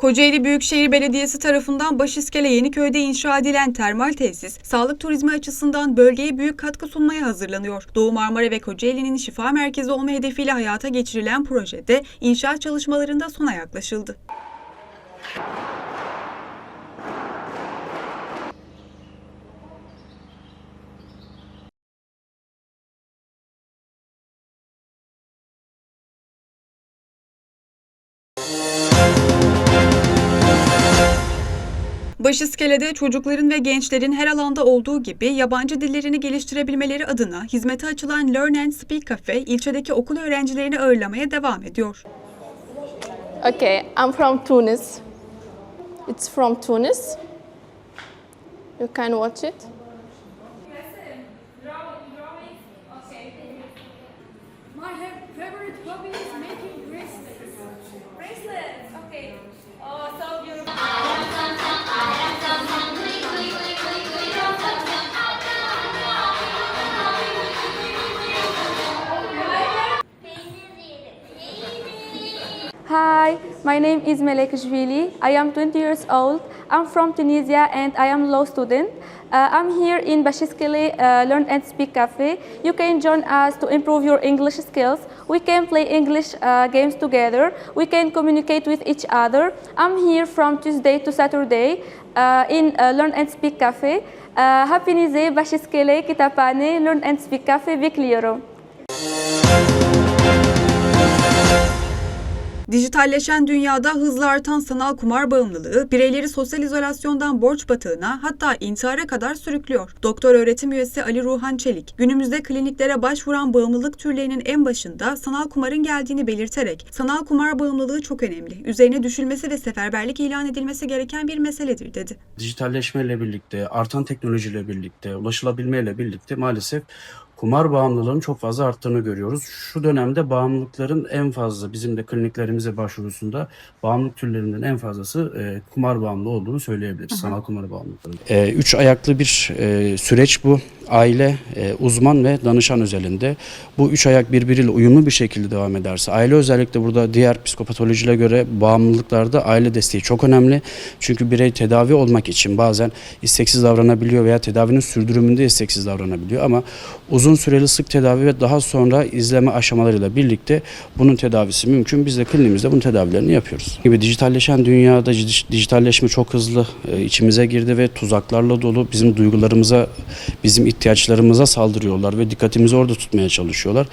Kocaeli Büyükşehir Belediyesi tarafından Başiskele Yeniköy'de inşa edilen termal tesis, sağlık turizmi açısından bölgeye büyük katkı sunmaya hazırlanıyor. Doğu Marmara ve Kocaeli'nin şifa merkezi olma hedefiyle hayata geçirilen projede inşaat çalışmalarında sona yaklaşıldı. Başiskele'de çocukların ve gençlerin her alanda olduğu gibi yabancı dillerini geliştirebilmeleri adına hizmete açılan Learn and Speak Cafe ilçedeki okul öğrencilerini ağırlamaya devam ediyor. Okay, I'm from Tunis. It's from Tunis. You can watch it. Hi, my name is Melek Jvili. I am 20 years old. I'm from Tunisia and I am law student. Uh, I'm here in Bashiskele uh, Learn and Speak Cafe. You can join us to improve your English skills. We can play English uh, games together. We can communicate with each other. I'm here from Tuesday to Saturday uh, in uh, Learn and Speak Cafe. Uh, hepinize Bashiskele Kitapane Learn and Speak Cafe bekliyorum. Dijitalleşen dünyada hızla artan sanal kumar bağımlılığı bireyleri sosyal izolasyondan borç batığına hatta intihara kadar sürüklüyor. Doktor öğretim üyesi Ali Ruhan Çelik, günümüzde kliniklere başvuran bağımlılık türlerinin en başında sanal kumarın geldiğini belirterek, sanal kumar bağımlılığı çok önemli, üzerine düşülmesi ve seferberlik ilan edilmesi gereken bir meseledir dedi. dijitalleşmeyle birlikte, artan teknolojiyle birlikte, ulaşılabilmeyle birlikte maalesef kumar bağımlılığının çok fazla arttığını görüyoruz. Şu dönemde bağımlılıkların en fazla bizim de kliniklerimize başvurusunda bağımlılık türlerinden en fazlası e, kumar bağımlılığı olduğunu söyleyebiliriz. Sanal kumar bağımlılıkları. E, üç ayaklı bir e, süreç bu. Aile, e, uzman ve danışan özelinde. Bu üç ayak birbiriyle uyumlu bir şekilde devam ederse, aile özellikle burada diğer psikopatolojiyle göre bağımlılıklarda aile desteği çok önemli. Çünkü birey tedavi olmak için bazen isteksiz davranabiliyor veya tedavinin sürdürümünde isteksiz davranabiliyor ama uzun süreli sık tedavi ve daha sonra izleme aşamalarıyla birlikte bunun tedavisi mümkün. Biz de kliniğimizde bunun tedavilerini yapıyoruz. Gibi dijitalleşen dünyada dij- dijitalleşme çok hızlı e, içimize girdi ve tuzaklarla dolu bizim duygularımıza, bizim ihtiyaçlarımıza saldırıyorlar ve dikkatimizi orada tutmaya çalışıyorlar.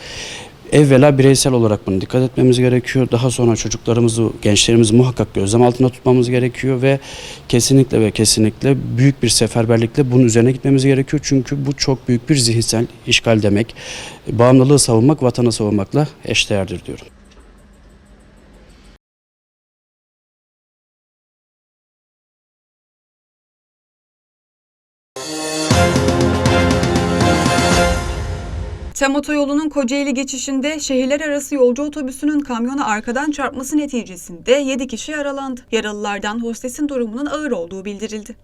Evvela bireysel olarak bunu dikkat etmemiz gerekiyor. Daha sonra çocuklarımızı, gençlerimizi muhakkak gözlem altında tutmamız gerekiyor ve kesinlikle ve kesinlikle büyük bir seferberlikle bunun üzerine gitmemiz gerekiyor. Çünkü bu çok büyük bir zihinsel işgal demek. Bağımlılığı savunmak, vatanı savunmakla eşdeğerdir diyorum. Tem otoyolunun Kocaeli geçişinde şehirler arası yolcu otobüsünün kamyona arkadan çarpması neticesinde 7 kişi yaralandı. Yaralılardan hostesin durumunun ağır olduğu bildirildi.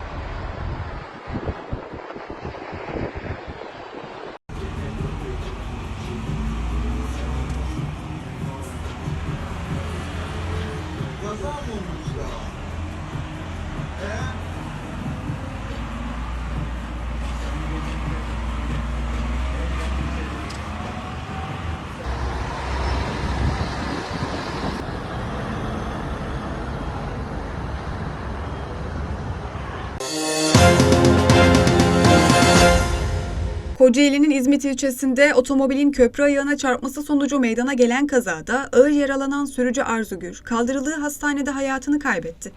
Kocaeli'nin İzmit ilçesinde otomobilin köprü ayağına çarpması sonucu meydana gelen kazada ağır yaralanan sürücü Arzu Gür kaldırıldığı hastanede hayatını kaybetti.